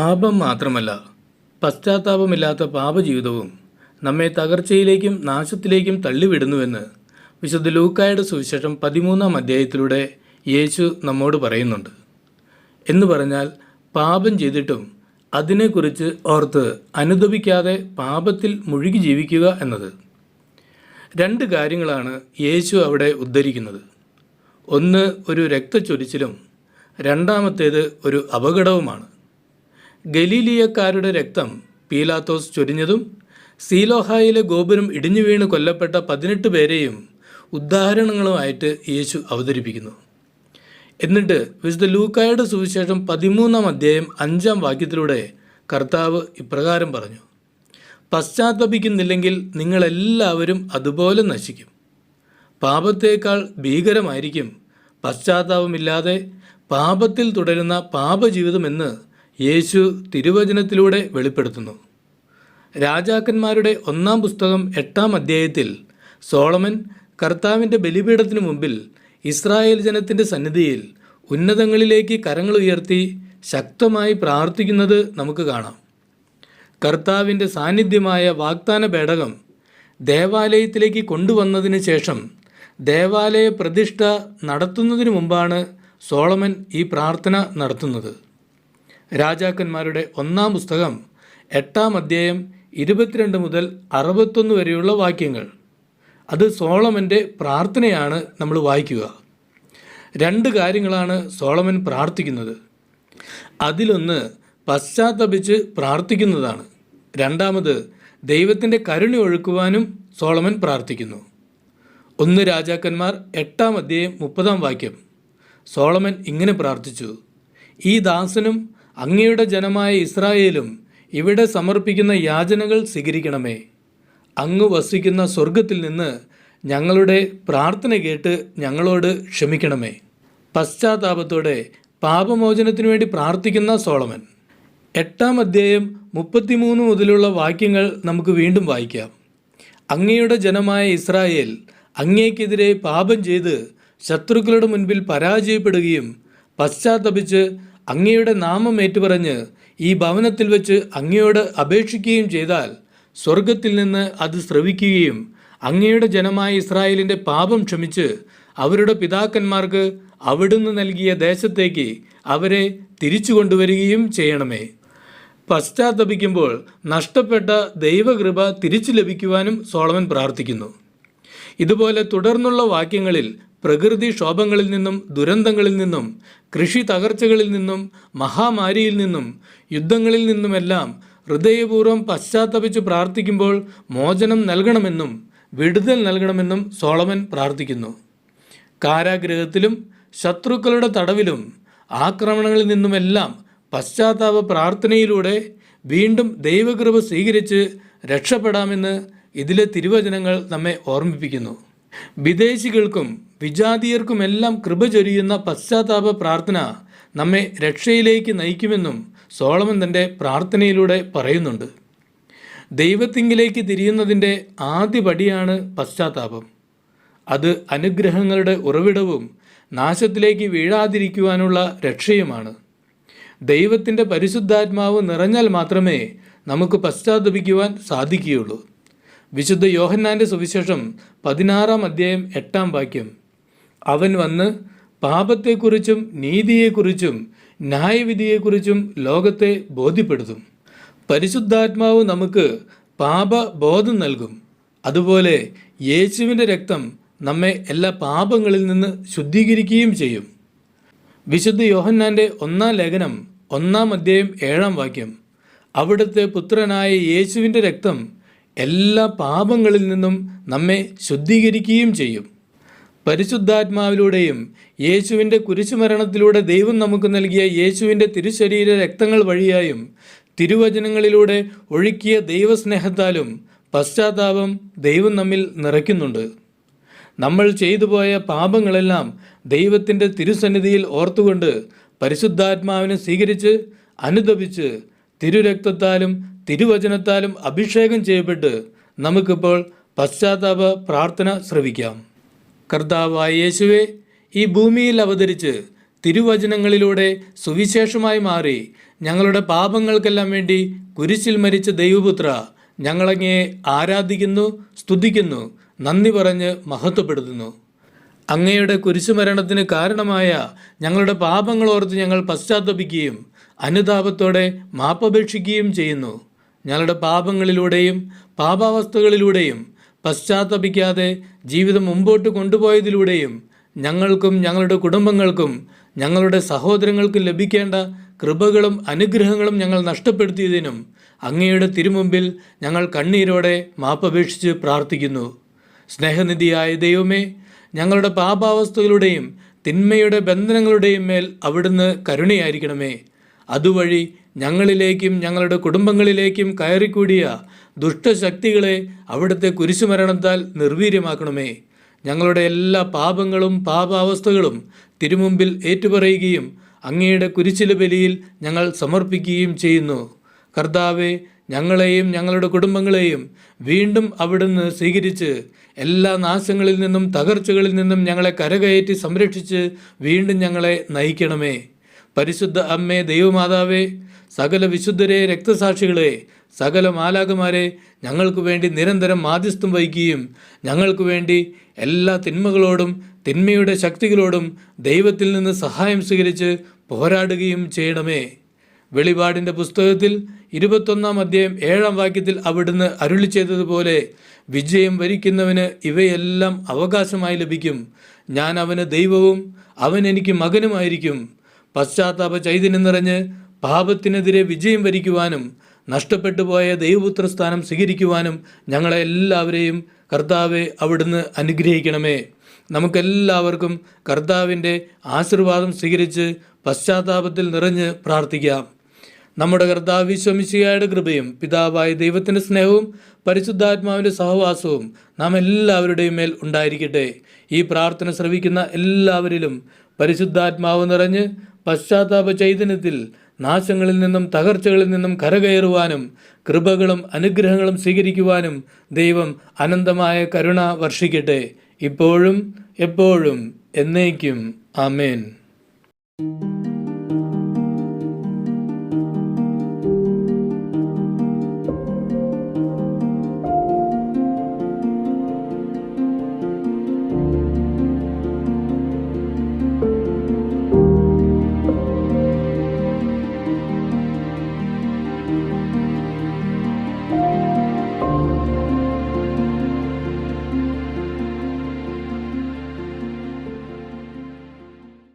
പാപം മാത്രമല്ല പശ്ചാത്താപമില്ലാത്ത പാപജീവിതവും നമ്മെ തകർച്ചയിലേക്കും നാശത്തിലേക്കും തള്ളിവിടുന്നുവെന്ന് വിശുദ്ധ ലൂക്കായുടെ സുവിശേഷം പതിമൂന്നാം അധ്യായത്തിലൂടെ യേശു നമ്മോട് പറയുന്നുണ്ട്. എന്ന് പറഞ്ഞാൽ പാപം ചെയ്തിട്ടും അതിനെക്കുറിച്ച് ഓർത്ത് അനുദപിക്കാതെ പാപത്തിൽ മുഴുകി ജീവിക്കുക എന്നത്. രണ്ട് കാര്യങ്ങളാണ് യേശു അവിടെ ഉദ്ധരിക്കുന്നത്. ഒന്ന് ഒരു രക്തച്ചൊരിച്ചിലും രണ്ടാമത്തേത് ഒരു അപകടവുമാണ്. ഗലീലിയക്കാരുടെ രക്തം പീലാത്തോസ് ചൊരിഞ്ഞതും സീലോഹായിലെ ഗോപുരം ഇടിഞ്ഞു വീണ് കൊല്ലപ്പെട്ട പതിനെട്ട് പേരെയും ഉദാഹരണങ്ങളുമായിട്ട് യേശു അവതരിപ്പിക്കുന്നു. എന്നിട്ട് വിശുദ്ധ ലൂക്കായുടെ സുവിശേഷം പതിമൂന്നാം അധ്യായം അഞ്ചാം വാക്യത്തിലൂടെ കർത്താവ് ഇപ്രകാരം പറഞ്ഞു പശ്ചാത്തപിക്കുന്നില്ലെങ്കിൽ നിങ്ങളെല്ലാവരും അതുപോലെ നശിക്കും. പാപത്തേക്കാൾ ഭീകരമായിരിക്കും. പശ്ചാത്താപമില്ലാതെ പാപത്തിൽ തുടരുന്ന പാപജീവിതമെന്ന് യേശു തിരുവചനത്തിലൂടെ വെളിപ്പെടുത്തുന്നു. രാജാക്കന്മാരുടെ ഒന്നാം പുസ്തകം എട്ടാം അധ്യായത്തിൽ സോളമൻ കർത്താവിന്റെ ബലിപീഠത്തിനു മുമ്പിൽ ഇസ്രായേൽ ജനത്തിന്റെ സന്നിധിയിൽ ഉന്നതങ്ങളിലേക്ക് കരങ്ങൾ ഉയർത്തി ശക്തമായി പ്രാർത്ഥിക്കുന്നത് നമുക്ക് കാണാം. കർത്താവിന്റെ സാന്നിധ്യമായ വാഗ്ദാന പേടകം ദേവാലയത്തിലേക്ക് കൊണ്ടുവന്നതിന് ശേഷം ദേവാലയ പ്രതിഷ്ഠ നടത്തുന്നതിനു മുമ്പാണ് സോളമൻ ഈ പ്രാർത്ഥന നടത്തുന്നത്. രാജാക്കന്മാരുടെ ഒന്നാം പുസ്തകം എട്ടാം അധ്യായം ഇരുപത്തിരണ്ട് മുതൽ അറുപത്തൊന്ന് വരെയുള്ള വാക്യങ്ങൾ. അത് സോളമന്റെ പ്രാർത്ഥനയാണ് നമ്മൾ വായിക്കുക. രണ്ട് കാര്യങ്ങളാണ് സോളമൻ പ്രാർത്ഥിക്കുന്നത്. അതിലൊന്ന് പശ്ചാത്തപിച്ച് പ്രാർത്ഥിക്കുന്നതാണ്. രണ്ടാമത് ദൈവത്തിന്റെ കരുണ ഒഴുക്കുവാനും സോളമൻ പ്രാർത്ഥിക്കുന്നു. ഒന്ന് രാജാക്കന്മാർ എട്ടാം അധ്യായം മുപ്പതാം വാക്യം. സോളമൻ ഇങ്ങനെ പ്രാർത്ഥിച്ചു ഈ ദാസനും അങ്ങയുടെ ജനമായ ഇസ്രായേലും ഇവിടെ സമർപ്പിക്കുന്ന യാചനകൾ സ്വീകരിക്കണമേ. അങ്ങ് വസിക്കുന്ന സ്വർഗത്തിൽ നിന്ന് ഞങ്ങളുടെ പ്രാർത്ഥന കേട്ട് ഞങ്ങളോട് ക്ഷമിക്കണമേ. പശ്ചാത്താപത്തോടെ പാപമോചനത്തിനു വേണ്ടി പ്രാർത്ഥിക്കുന്ന സോളമൻ. എട്ടാം അധ്യായം മുപ്പത്തിമൂന്ന് മുതലുള്ള വാക്യങ്ങൾ നമുക്ക് വീണ്ടും വായിക്കാം. അങ്ങയുടെ ജനമായ ഇസ്രായേൽ അങ്ങേക്കെതിരെ പാപം ചെയ്ത് ശത്രുക്കളുടെ മുൻപിൽ പരാജയപ്പെടുകയും പശ്ചാത്തപിച്ച് അങ്ങയുടെ നാമം ഏറ്റുപറഞ്ഞ് ഈ ഭവനത്തിൽ വെച്ച് അങ്ങയോട് അപേക്ഷിക്കുകയും ചെയ്താൽ സ്വർഗത്തിൽ നിന്ന് അത് ശ്രവിക്കുകയും അങ്ങയുടെ ജനമായ ഇസ്രായേലിന്റെ പാപം ക്ഷമിച്ച് അവരുടെ പിതാക്കന്മാർക്ക് അവിടുന്ന് നൽകിയ ദേശത്തേക്ക് അവരെ തിരിച്ചു കൊണ്ടുവരികയും ചെയ്യണമേ. പശ്ചാത്തപിക്കുമ്പോൾ നഷ്ടപ്പെട്ട ദൈവകൃപ തിരിച്ചു ലഭിക്കുവാനും സോളമൻ പ്രാർത്ഥിക്കുന്നു. ഇതുപോലെ തുടർന്നുള്ള വാക്യങ്ങളിൽ പ്രകൃതി ക്ഷോഭങ്ങളിൽ നിന്നും ദുരന്തങ്ങളിൽ നിന്നും കൃഷി തകർച്ചകളിൽ നിന്നും മഹാമാരിയിൽ നിന്നും യുദ്ധങ്ങളിൽ നിന്നുമെല്ലാം ഹൃദയപൂർവം പശ്ചാത്തപിച്ച് പ്രാർത്ഥിക്കുമ്പോൾ മോചനം നൽകണമെന്നും വിടുതൽ നൽകണമെന്നും സോളമൻ പ്രാർത്ഥിക്കുന്നു. കാരാഗ്രഹത്തിലും ശത്രുക്കളുടെ തടവിലും ആക്രമണങ്ങളിൽ നിന്നുമെല്ലാം പശ്ചാത്താപ പ്രാർത്ഥനയിലൂടെ വീണ്ടും ദൈവകൃപ സ്വീകരിച്ച് രക്ഷപ്പെടാമെന്ന് ഇതിലെ തിരുവചനങ്ങൾ നമ്മെ ഓർമ്മിപ്പിക്കുന്നു. വിദേശികൾക്കും വിജാതീയർക്കുമെല്ലാം കൃപ ചൊരിയുന്ന പശ്ചാത്താപ പ്രാർത്ഥന നമ്മെ രക്ഷയിലേക്ക് നയിക്കുമെന്നും സോളമൻ തന്റെ പ്രാർത്ഥനയിലൂടെ പറയുന്നുണ്ട്. ദൈവത്തിങ്കിലേക്ക് തിരിയുന്നതിന്റെ ആദ്യ പടിയാണ് പശ്ചാത്താപം. അത് അനുഗ്രഹങ്ങളുടെ ഉറവിടവും നാശത്തിലേക്ക് വീഴാതിരിക്കുവാനുള്ള രക്ഷയുമാണ്. ദൈവത്തിന്റെ പരിശുദ്ധാത്മാവ് നിറഞ്ഞാൽ മാത്രമേ നമുക്ക് പശ്ചാത്തപിക്കുവാൻ സാധിക്കുകയുള്ളൂ. വിശുദ്ധ യോഹന്നാന്റെ സുവിശേഷം പതിനാറാം അധ്യായം എട്ടാം വാക്യം. അവൻ വന്ന് പാപത്തെക്കുറിച്ചും നീതിയെക്കുറിച്ചും ന്യായവിധിയെക്കുറിച്ചും ലോകത്തെ ബോധ്യപ്പെടുത്തും. പരിശുദ്ധാത്മാവ് നമുക്ക് പാപബോധം നൽകും. അതുപോലെ യേശുവിന്റെ രക്തം നമ്മെ എല്ലാ പാപങ്ങളിൽ നിന്ന് ശുദ്ധീകരിക്കുകയും ചെയ്യും. വിശുദ്ധ യോഹന്നാന്റെ ഒന്നാം ലേഖനം ഒന്നാം അധ്യായം ഏഴാം വാക്യം. അവിടുത്തെ പുത്രനായ യേശുവിന്റെ രക്തം എല്ലാ പാപങ്ങളിൽ നിന്നും നമ്മെ ശുദ്ധീകരിക്കുകയും ചെയ്യും. പരിശുദ്ധാത്മാവിലൂടെയും യേശുവിന്റെ കുരിശുമരണത്തിലൂടെ ദൈവം നമുക്ക് നൽകിയ യേശുവിന്റെ തിരുശരീര രക്തങ്ങൾ വഴിയായും തിരുവചനങ്ങളിലൂടെ ഒഴുക്കിയ ദൈവസ്നേഹത്താലും പശ്ചാത്താപം ദൈവം നമ്മിൽ നിറയ്ക്കുന്നുണ്ട്. നമ്മൾ ചെയ്തു പോയ പാപങ്ങളെല്ലാം ദൈവത്തിന്റെ തിരുസന്നിധിയിൽ ഓർത്തുകൊണ്ട് പരിശുദ്ധാത്മാവിനെ സ്വീകരിച്ച് അനുദപിച്ച് തിരുരക്തത്താലും തിരുവചനത്താലും അഭിഷേകം ചെയ്യപ്പെട്ട് നമുക്കിപ്പോൾ പശ്ചാത്താപ പ്രാർത്ഥന ശ്രവിക്കാം. കർത്താവായ യേശുവെ ഈ ഭൂമിയിൽ അവതരിച്ച് തിരുവചനങ്ങളിലൂടെ സുവിശേഷമായി മാറി ഞങ്ങളുടെ പാപങ്ങൾക്കെല്ലാം വേണ്ടി കുരിശിൽ മരിച്ച ദൈവപുത്ര ഞങ്ങളങ്ങയെ ആരാധിക്കുന്നു സ്തുതിക്കുന്നു നന്ദി പറഞ്ഞ് മഹത്വപ്പെടുത്തുന്നു. അങ്ങയുടെ കുരിശുമരണത്തിന് കാരണമായ ഞങ്ങളുടെ പാപങ്ങൾ ഓർത്ത് ഞങ്ങൾ പശ്ചാത്തപിക്കുകയും അനുതാപത്തോടെ മാപ്പപേക്ഷിക്കുകയും ചെയ്യുന്നു. ഞങ്ങളുടെ പാപങ്ങളിലൂടെയും പാപാവസ്ഥകളിലൂടെയും പശ്ചാത്തപിക്കാതെ ജീവിതം മുമ്പോട്ട് കൊണ്ടുപോയതിലൂടെയും ഞങ്ങൾക്കും ഞങ്ങളുടെ കുടുംബങ്ങൾക്കും ഞങ്ങളുടെ സഹോദരങ്ങൾക്കും ലഭിക്കേണ്ട കൃപകളും അനുഗ്രഹങ്ങളും ഞങ്ങൾ നഷ്ടപ്പെടുത്തിയതിനും അങ്ങയുടെ തിരുമുമ്പിൽ ഞങ്ങൾ കണ്ണീരോടെ മാപ്പപേക്ഷിച്ച് പ്രാർത്ഥിക്കുന്നു. സ്നേഹനിധിയായ ദൈവമേ ഞങ്ങളുടെ പാപാവസ്ഥകളുടെയും തിന്മയുടെ ബന്ധനങ്ങളുടെയും മേൽ അവിടുന്ന് കരുണയായിരിക്കണമേ. അതുവഴി ഞങ്ങളിലേക്കും ഞങ്ങളുടെ കുടുംബങ്ങളിലേക്കും കയറിക്കൂടിയ ദുഷ്ടശക്തികളെ അവിടുത്തെ കുരിശുമരണത്താൽ നിർവീര്യമാക്കണമേ. ഞങ്ങളുടെ എല്ലാ പാപങ്ങളും പാപാവസ്ഥകളും തിരുമുമ്പിൽ ഏറ്റുപറയുകയും അങ്ങയുടെ കുരിശിലെ ബലിയിൽ ഞങ്ങൾ സമർപ്പിക്കുകയും ചെയ്യുന്നു. കർത്താവെ ഞങ്ങളെയും ഞങ്ങളുടെ കുടുംബങ്ങളെയും വീണ്ടും അവിടുന്ന് സ്വീകരിച്ച് എല്ലാ നാശങ്ങളിൽ നിന്നും തകർച്ചകളിൽ നിന്നും ഞങ്ങളെ കരകയറ്റി സംരക്ഷിച്ച് വീണ്ടും ഞങ്ങളെ നയിക്കണമേ. പരിശുദ്ധ അമ്മേ ദൈവമാതാവേ സകല വിശുദ്ധരെ രക്തസാക്ഷികളെ സകല മാലാകുമാരെ ഞങ്ങൾക്ക് വേണ്ടി നിരന്തരം മാധ്യസ്ഥം വഹിക്കുകയും ഞങ്ങൾക്ക് വേണ്ടി എല്ലാ തിന്മകളോടും തിന്മയുടെ ശക്തികളോടും ദൈവത്തിൽ നിന്ന് സഹായം സ്വീകരിച്ച് പോരാടുകയും ചെയ്യണമേ. വെളിപാടിന്റെ പുസ്തകത്തിൽ ഇരുപത്തൊന്നാം അധ്യായം ഏഴാം വാക്യത്തിൽ അവിടുന്ന് അരുളി ചെയ്തതുപോലെ വിജയം വരിക്കുന്നവന് ഇവയെല്ലാം അവകാശമായി ലഭിക്കും. ഞാൻ അവന് ദൈവവും അവൻ എനിക്ക് മകനുമായിരിക്കും. പശ്ചാത്താപ ചൈതന്യം നിറഞ്ഞ് പാപത്തിനെതിരെ വിജയം വരിക്കുവാനും നഷ്ടപ്പെട്ടു പോയ ദൈവപുത്ര സ്ഥാനം സ്വീകരിക്കുവാനും ഞങ്ങളെ എല്ലാവരെയും കർത്താവെ അവിടുന്ന് അനുഗ്രഹിക്കണമേ. നമുക്കെല്ലാവർക്കും കർത്താവിന്റെ ആശീർവാദം സ്വീകരിച്ച് പശ്ചാത്താപത്തിൽ നിറഞ്ഞ് പ്രാർത്ഥിക്കാം. നമ്മുടെ കർത്താവ് വിശ്വമിശിയായുടെ കൃപയും പിതാവായ ദൈവത്തിന്റെ സ്നേഹവും പരിശുദ്ധാത്മാവിന്റെ സഹവാസവും നാം എല്ലാവരുടെയും മേൽ ഉണ്ടായിരിക്കട്ടെ. ഈ പ്രാർത്ഥന ശ്രവിക്കുന്ന എല്ലാവരിലും പരിശുദ്ധാത്മാവ് നിറഞ്ഞ് പശ്ചാത്താപ ചൈതന്യത്തിൽ നാശങ്ങളിൽ നിന്നും തകർച്ചകളിൽ നിന്നും കരകയറുവാനും കൃപകളും അനുഗ്രഹങ്ങളും സ്വീകരിക്കുവാനും ദൈവം അനന്തമായ കരുണ വർഷിക്കട്ടെ. ഇപ്പോഴും എപ്പോഴും എന്നേക്കും. ആമേൻ.